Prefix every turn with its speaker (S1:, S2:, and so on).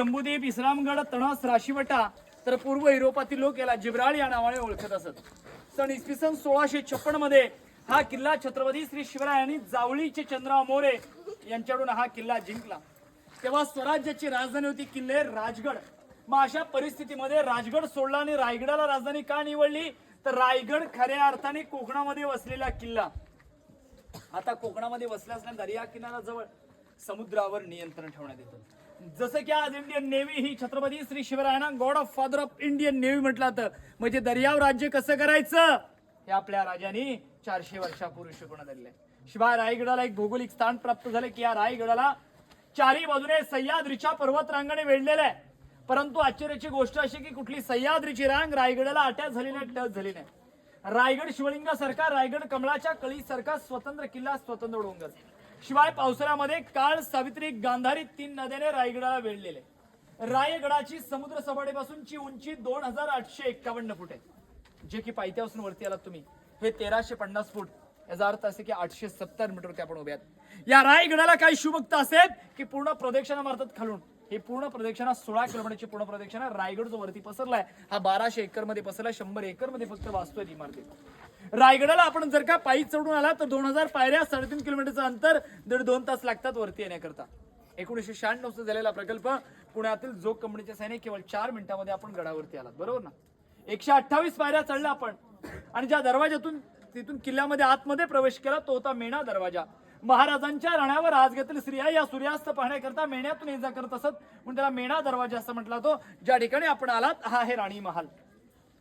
S1: जम्बूद्वीप इस्लामगड तणस राशीवटा तर पूर्व युरोपातील लोक याला जिब्राळ या नावाने ओळखत असत. सन इसवी सन सोळाशे छप्पनमध्ये हा किल्ला छत्रपती श्री शिवरायांनी जावळीचे चंद्रराव मोरे यांच्याकडून हा किल्ला जिंकला. तेव्हा स्वराज्याची राजधानी होती किल्ले राजगड. मग अशा परिस्थितीमध्ये राजगड सोडला आणि रायगडाला राजधानी का निवडली? तर रायगड खऱ्या अर्थाने कोकणामध्ये वसलेला किल्ला. आता कोकणामध्ये वसला असल्या दर्या किनाऱ्याजवळ समुद्रावर नियंत्रण ठेवण्यात येतं. जसं की आज इंडियन नेव्ही ही Chhatrapati Shri शिवरायांना god of father of Indian navy म्हटलं जातं. म्हणजे दर्यावर राज्य कसं करायचं? हे आपल्या राजांनी चारशे वर्षापूर्वी शिकवण्यात आलेलं आहे. शिवाय रायगडाला एक भौगोलिक स्थान प्राप्त झालं की या रायगडाला चारी बाजूने सह्याद्रीच्या पर्वत रांगाने वेढलेलं आहे. परंतु आश्चर्याची गोष्ट अशी की कुठली सह्याद्रीची रांग रायगडाला अटॅच झाली नाही टच झाली नाही. रायगड शिवलिंगासारखा रायगड कमळाच्या कळीसारखा स्वतंत्र किल्ला स्वतंत्र डोंगर शिवाय पावसाळ्यामध्ये काळ सावित्री गांधारी तीन नद्याने रायगडाला वेढलेले. रायगडाची समुद्र सपाटीपासूनची उंची दोन हजार आठशे एक्कावन्न फूट आहे. जे की पायथ्यापासून वरती आलात तुम्ही हे तेराशे पन्नास फूट. याचा अर्थ असे की आठशे सत्तर मीटरवरती आपण उभे आहात. या रायगडाला काही शुभक्त असेल की पूर्ण प्रदक्षिणा मारतात खालून. हे पूर्ण प्रदक्षिणा सोळा किलोमीटरची पूर्ण प्रदक्षिणा. रायगड जो वरती पसरलाय. हा बाराशे एकरमध्ये पसरलाय. शंभर एकरमध्ये फक्त वाचतोय इमारती. इमारतीत रायगडाला आपण जर का पायी चढून आला तर दोन हजार पायऱ्या साडेतीन किलोमीटरचं अंतर दीड दोन तास लागतात वरती येण्याकरता. एकोणीसशे शहाण्णवचा झालेला प्रकल्प पुण्यातील जोग कंपनीच्या सैन्य केवळ चार मिनिटांमध्ये आपण गडावरती आलात. बरोबर ना? एकशे अठ्ठावीस पायऱ्या चढल्या आपण. आणि ज्या दरवाजातून तिथून किल्ल्यामध्ये आतमध्ये प्रवेश केला तो होता मेणा दरवाजा. महाराजांच्या राण्यावर आज घेतील स्त्रिया. या सूर्यास्त पाहण्याकरता मेण्यातून ये जा करत असत. म्हणून त्याला मेणा दरवाजा असं म्हटला तो ज्या ठिकाणी आपण आलात हा आहे राणी महाल.